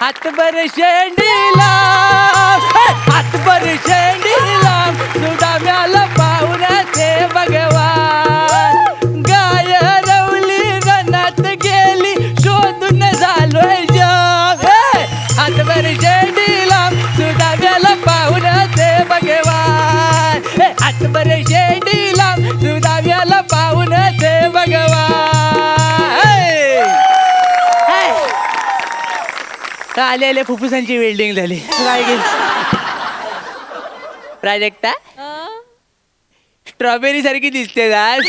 हातभर शेंडीला. हे, हातभर शेंडीला. सुदाम्याला पाहुण्याचे भगवान आले आले फुफ्फुसांची वेल्डिंग झाली. काय गेली प्राजक्ता स्ट्रॉबेरी सारखी दिसते आज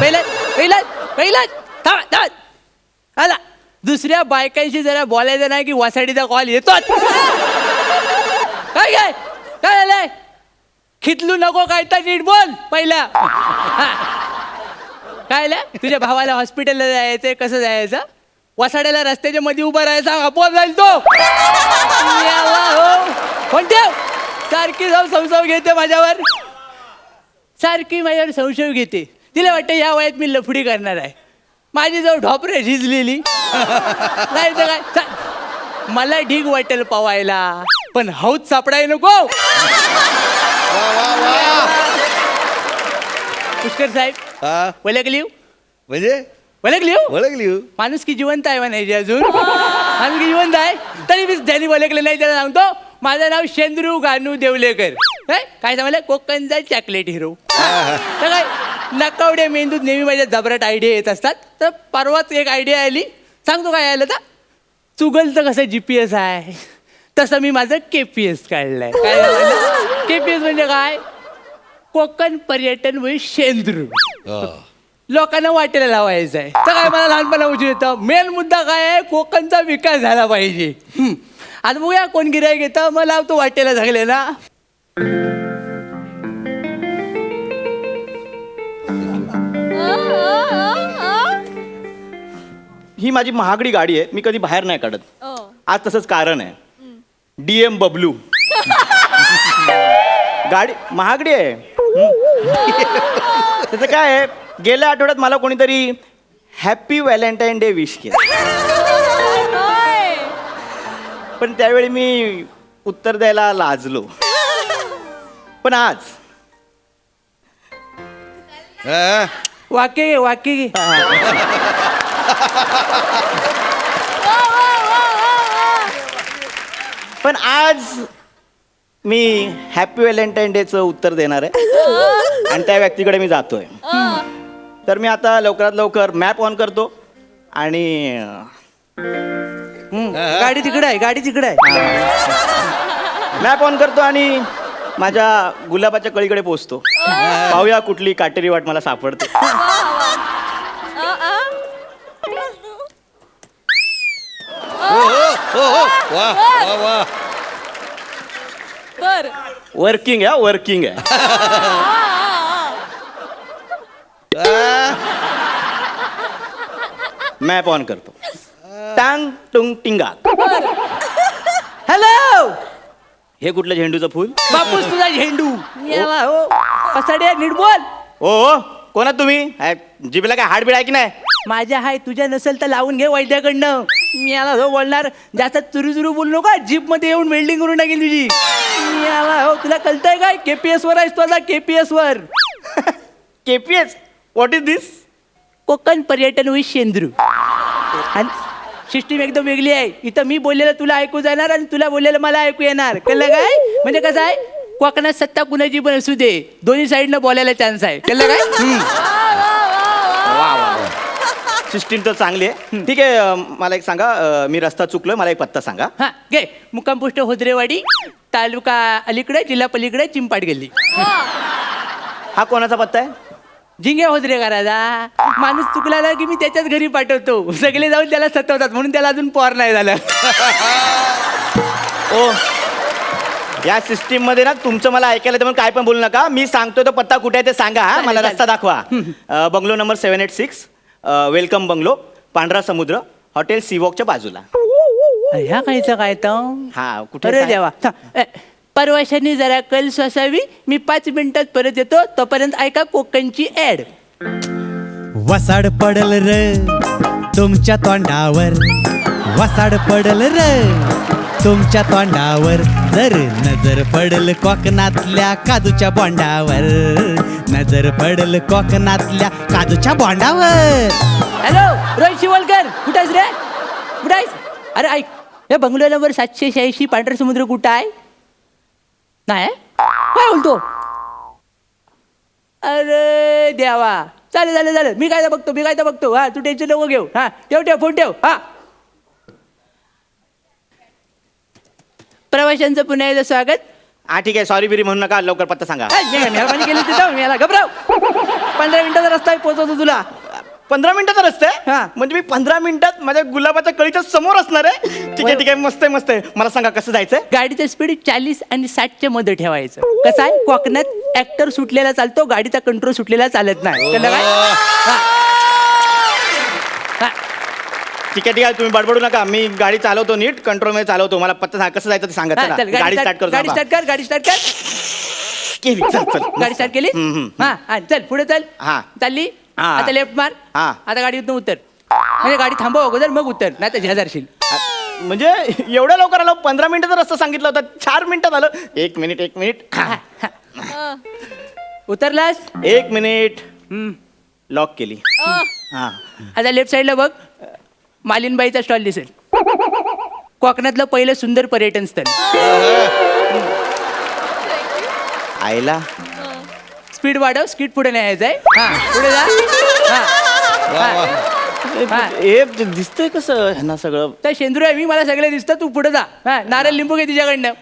पहिला पहिला पहिला थांब थांब. आला. दुसऱ्या बायकांशी जरा बोलायचं नाही की वासाडीचा कॉल येतोच. काय काय? काय झालंय? खितलू नको काय तर नीट बोल पहिला. हा. काय झालं? तुझ्या भावाला हॉस्पिटलला जायचंय कसं जायचं? वसाड्याला रस्त्याच्या मध्ये उभा राहायचा आपोआप जाईल तो. याला हो. ठेव? सारखी जाऊन संशय घेते माझ्यावर. सारखी माझ्यावर संशय घेते. तिला वाटतं या वयात मी लफडी करणार आहे. माझी जाऊ ढोपरे झिजलेली. नाही तर काय? चा- मला ढीग वाटेल पवायला. पण हौत सापडाय नको. पुष्कर साहेब हा? लिहू म्हणजे? ओळख लिहू ओळख लिहू माणूस की जिवंत आहे म्हणायची अजून. माणूस की जिवंत आहे. तरी मी ज्यांनी ओळखलं नाही त्याला सांगतो माझं नाव शेंद्रू गानू देवलेकर. काय काय सांगलं कोकणचा चॉकलेट हिरो तर काय? नकावडे मेंदूत नेहमी माझ्या जबराट आयडिया येत असतात. तर परवाच एक आयडिया आली. सांगतो काय आलं तर? चुगलचं कसं जी पी एस आहे? तसं मी माझं के पी एस काढलंय. काय के पी एस म्हणजे काय? कोकण पर्यटन व शेंद्रू. लोकांना वाटेला लावायचं आहे तर काय मला लहानपणा उजू येतं. मेन मुद्दा काय आहे? कोकणचा विकास झाला पाहिजे. आता बघूया कोण गिरायक येतं मग लावतो वाटेला झाले ना. ही माझी महागडी गाडी आहे. मी कधी बाहेर नाही काढत. आज तसंच कारण आहे. डी एम बबलू गाडी महागडी आहे. हं. त्याचं काय आहे? गेल्या आठवड्यात मला कोणीतरी हॅपी व्हॅलेंटाईन डे विश केलं. पण त्यावेळी मी उत्तर द्यायला लाजलो. पण आज हा? वाक्य घे वाक्य घे पण आज मी हॅपी व्हॅलेंटाईन डेचं उत्तर देणार आहे. आणि त्या व्यक्तीकडे मी जातोय. तर मी आता लवकरात लवकर मॅप ऑन करतो. आणि हम्म. गाडी तिकडे आहे गाडी तिकडे आहे. मॅप ऑन करतो आणि माझ्या गुलाबाच्या कळीकडे पोचतो. पाहूया कुठली काटेरी वाट मला सापडते. हो हो हो. वा वा वा. बर वर्किंग आहे वर्किंग आहे. मॅप ऑन करतो. टांग टुंग टिंगा. हॅलो हे कुठलं झेंडूचं फुल? बापूस तुझा झेंडू. याला हो. कसाडे नीट बोल. ओ कोणा तुम्ही? जिभेला काय हाडबीड आहे की नाही? माझ्या हाय तुझ्या नसेल तर लावून घे वैद्याकडनं. मी याला हो बोलणार. जास्त चुरू चुरू बोलू नका. जीपमध्ये येऊन वेल्डिंग करून टाकेल तुझी. मी याला हो तुला कळतंय काय? केपीएस वर आहेस तू आता केपीएस वर. KPS what is this Konkan पर्यटन विथ शेंद्रू आणि सिस्टीम एकदम वेगळी आहे. इथं मी बोललेलं तुला ऐकू जाणार आणि तुला बोललेलं मला ऐकू येणार. कळलं काय? म्हणजे कसं आहे? कोकणात सत्ता कुणाची पण असू दे. दोन्ही साईडनं बोलायला चान्स आहे. कळलं काय. सिस्टीम तर चांगली आहे. ठीक आहे अं, मला एक सांगा अं, मी रस्ता चुकलोय मला एक पत्ता सांगा. हा घे. मुक्काम पोस्ट होद्रेवाडी तालुका अलीकडे जिल्हा पलीकडे चिंपाड गेली हा कोणाचा पत्ता आहे? झिंगे होद्रे करायचा माणूस चुकला की मी त्याच्याच घरी पाठवतो. सगळे जाऊन त्याला सतवतात म्हणून त्याला अजून पोर नाही झालं. ओ या सिस्टीममध्ये ना तुमचं मला ऐकायला येतं म्हणून काय पण बोलू नका. मी सांगतो तो पत्ता कुठे आहे ते सांगा हा. मला. रस्ता दाखवा. Bungalow number seven eight six welcome bungalow पांढरा समुद्र हॉटेल सीवॉकच्या बाजूला ह्या काहीचं काय तर हा कुठे अरे? देवा. ए, परवाशांनी जरा कल स्वसावी मी पाच मिनिटात परत येतो तोपर्यंत ऐका कोकणची ऍड वसाड पडल र तुमच्या तोंडावर वसाड पडल र तुमच्या तोंडावर जर नजर पडल कोकणातल्या काजूच्या बोंडावर. नजर पडल कोकणातल्या काजूच्या बोंडावर. हॅलो रोहित शिवलकर कुठं आहेस रे? कुठं आहेस अरे ऐक हे बंगलो नंबर सातशे शहाऐंशी पांढरा समुद्र कुठं आहे? नाही काय बोलतो? अरे देवा. चालेल चालेल चालेल. मी काय तर बघतो मी काय तर बघतो. हा तू टेन्शन नको घेऊ. हा ठेव ठेव फोन ठेव. हा. प्रवाशांचं पुन्हा एकदा स्वागत. हा ठीक आहे. सॉरी बिरी म्हणू नका. लवकर पत्ता सांगा. ऐ, मेहरबानी केली तिथं. मी याला घबराव. पंधरा मिनिटाचा रस्ता आहे पोहोचवतो तुला. पंधरा मिनिटाचा रस्ता आहे? हा. म्हणजे मी पंधरा मिनिटात माझ्या गुलाबाच्या कळीच्या समोर असणार आहे? ठीक आहे ठीक आहे. मस्त आहे मस्त आहे. मला सांगा कसं जायचंय? गाडीचं स्पीड चाळीस आणि साठच्या मध्ये ठेवायचं. कसं आहे? कोकणात ऍक्टर सुटलेला चालतो गाडीचा कंट्रोल सुटलेला चालत नाही. कळलं काय. हा. ठीक आहे ठीक आहे तुम्ही बडबडू नका. मी गाडी चालवतो नीट कंट्रोलमध्ये चालवतो. मला पत्ता सांगा कसं जायचं ते सांगा. हा, चला. चल गाडी स्टार्ट करतो गाडी. स्टार्ट कर गाडी स्टार्ट कर. केली चल चल. गाडी स्टार्ट केली? हम्म, हम्म. हा हा चल पुढे चल. हा. चालली? हा. आता लेफ्ट मार. हा. आता गाडीतून उतर. म्हणजे गाडी थांबव अगोदर मग उतर नाही तर झेजारशील म्हणजे एवढ्या लवकर आलो पंधरा मिनिटाचा रस्ता सांगितला होता चार मिनिटात आलं. एक मिनिट एक मिनिट. उतरलास? एक मिनिट. हम्म. लॉक केली. हा. आता लेफ्ट साईडला बघ. मालिनबाईचा स्टॉल दिसेल. कोकणातलं पहिलं सुंदर पर्यटन स्थळ आईला? स्पीड वाढव स्पीड पुढे न्यायचं आहे. हा पुढे जा. हा. हा. हा. हे दिसतंय कसं ह्यांना सगळं? तर शेंदुर आहे मी मला सगळे दिसतं तू पुढे जा. हा नारळ लिंबू घे तिच्याकडनं.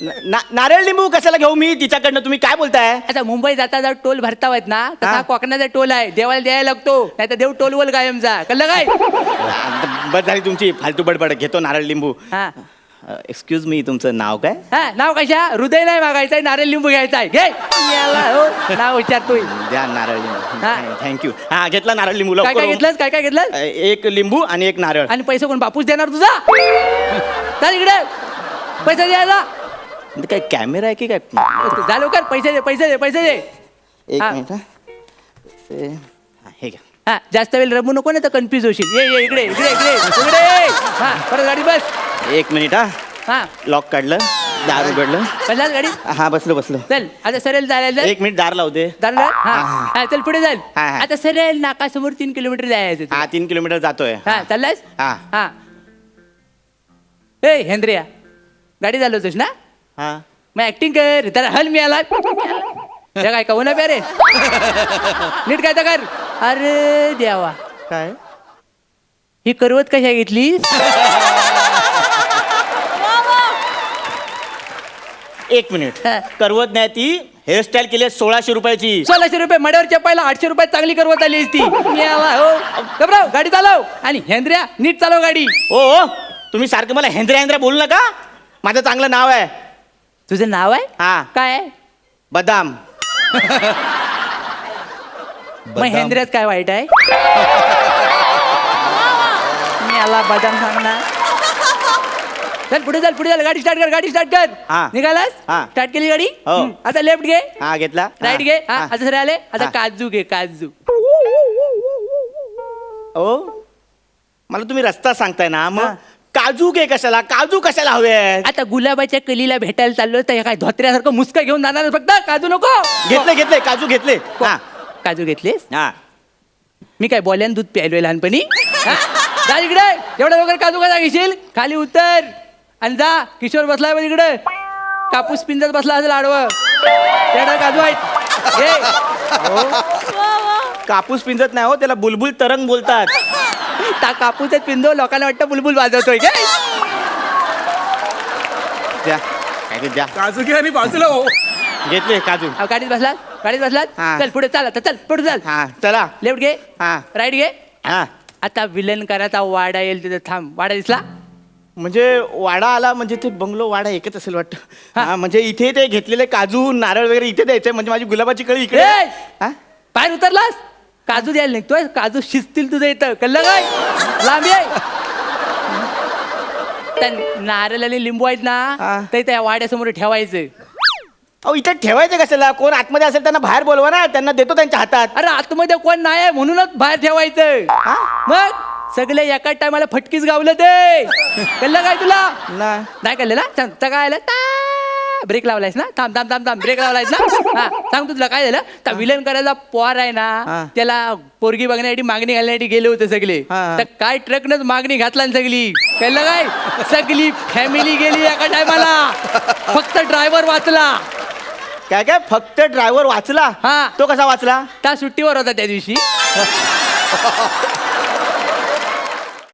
ना- नारळ लिंबू कशाला घेऊ मी? तिच्याकडनं तुम्ही काय बोलताय? आता मुंबई जाता जाता टोल भरता आहेत ना तसा हा. कोकणाचा टोल आहे. देवाला द्यायला लागतो नाही तर देव टोलवल कायमचा कळलं काय? बस झाली तुमची फालतू बडबड. घेतो नारळ लिंबू. हा. एक्सक्यूज मी तुमचं नाव काय? हा नाव कशा? हृदय नाही मागायचंय नारळ लिंबू घ्यायचा आहे घे. याला हो. नाव विचारतोय. द्या नारळ लिंबू. हा. थँक्यू हा घेतला नारळ लिंबू काय लवकर काय हो. घेतलंस? काय काय घेतलं अ, एक लिंबू आणि एक नारळ. आणि पैसे कोण? बापूस देणार तुझा? चल इकडे. पैसे द्यायला म्हणजे काय कॅमेरा आहे की काय? जा लवकर पैसे दे पैसे दे पैसे दे. एक हा. मिनिट हा. हा, हे घ्या. हा जास्त वेळ रमू नको ना तर कन्फ्युज होशील. ये ये इकडे इकडे इकडे इकडे. हा परत गाडी बस. एक मिनिट हा. हा. लॉक काढलं दार उघडलं. बसलास गाडी. हा बसलो बसलो. चल आता सरळ चालायला एक मिनिट दार लावू दे. चाललं हा. हा. चल पुढे चल. हा, हा. आता सरळ नाकासमोर तीन किलोमीटर जायचं. हा तीन किलोमीटर जातोय. हा चाललास? हा. हा. ए हेंद्रिया. गाडी चालवतोस ना? हा. मग ऍक्टिंग कर तर हल मी आला त्या काय कहू ना प्यारे। नीट काय तर कर। अरे देवा। काय? ही करवत कशा घेतली एक मिनिट. हा. करवत नाही ती हेअरस्टाईल केली आहे सोळाशे रुपयाची. सोळाशे रुपये मड्यावर चपायला आठशे रुपयात चांगली करवत आली असती मी आला हो. घबराव गाडी चालव. आणि हेंद्र्या नीट चालव गाडी. ओ ओ, तुम्ही सारखं मला हेंद्रे हेंद्रे बोलू नका. माझं चांगलं नाव आहे. तुझं नाव आहे हा काय आहे? बदाम मग हेंद्र्यात काय वाईट आहे मी आला बदाम सांगणार चल पुढे चल पुढे चल गाडी स्टार्ट कर गाडी स्टार्ट कर हा. निघालास हा. स्टार्ट केली गाडी हो. हम्म. आता लेफ्ट घे हा घेतला राईट घे हा हा. आता सर आले आता हा. काजू घे काजू ओ मला तुम्ही रस्ता सांगताय ना हा. काजू घे कशाला? काजू कशाला हवे आता गुलाबाच्या कलीला भेटायला चाललो तर हे काय धोत्र्यासारखं मुसका घेऊन जाणार फक्त? काजू नको! घेतले घेतले काजू घेतले. हा. काजू घेतलीस? हा. मी काय बोल्यान दूध प्यायलोय लहानपणी? हा? जा इकडे. एवढ्या लवकर काजू कसा घेशील? खाली उतर. आणि जा. किशोर बसलाय बघ इकडे. कापूस पिंजत बसला असेल आडवं. त्याकडे काजू आहेत. घे. कापूस पिंजत नाही हो त्याला बुलबुल तरंग बोलतात. ता कापूसच पिंजो लोकांना वाटतं बुलबुल वाजवतोय. काय द्या काय ते द्या काजू घे आणि बाजूला हो. घेतले काजू. अहो, गाडीत बसलात? गाडीत बसलात? हा. चल पुढे चाल आता चल पुढे चाल. हा चला. लेफ्ट घे. हा. राईट घे. हा. आता विलन करायचा वाडा येईल तिथे. थांब वाडा दिसला? म्हणजे वाडा आला म्हणजे ते बंगलो वाडा एकच असेल वाटतं. हा. हा म्हणजे इथे ते घेतलेले काजू नारळ वगैरे इथे द्यायचे. म्हणजे माझी गुलाबाची कळी इकडे. ए! हा? बाहेर उतरलास? काजू द्यायला निघतोय. काजू शिजतील तुझं इथं. कळलं काय लांबी आहे. त्या नारळ आणि लिंबू आहेत ना. ते त्या वाड्यासमोर ठेवायचं. अहो इथे ठेवायचे कशाला? कोण आतमध्ये असेल त्यांना बाहेर बोलवा ना. त्यांना देतो त्यांच्या हातात. अरे आतमध्ये कोण नाही आहे म्हणूनच बाहेर ठेवायचं. हा? मग सगळे एका टायमाला फटकीच गावलं ते. कळलं काय तुला. ना. नाही कळलं ना? सांग तर काय आलं? ब्रेक लावलायस ना? थांब थांब थांब थांब. ब्रेक लावलायस ना? हा सांग तुला काय झालं? त्या विलन करायला पोर आहे. ना त्याला पोरगी बघण्यासाठी मागणी घालण्यासाठी गेले होते सगळे. तर काय ट्रकनच मागणी घातला ना सगळी. कळलं काय? सगळी फॅमिली गेली एका टायमाला फक्त ड्रायव्हर वाचला. काय काय? फक्त ड्रायव्हर वाचला? हा. तो कसा वाचला? त्या सुट्टीवर होता त्या दिवशी.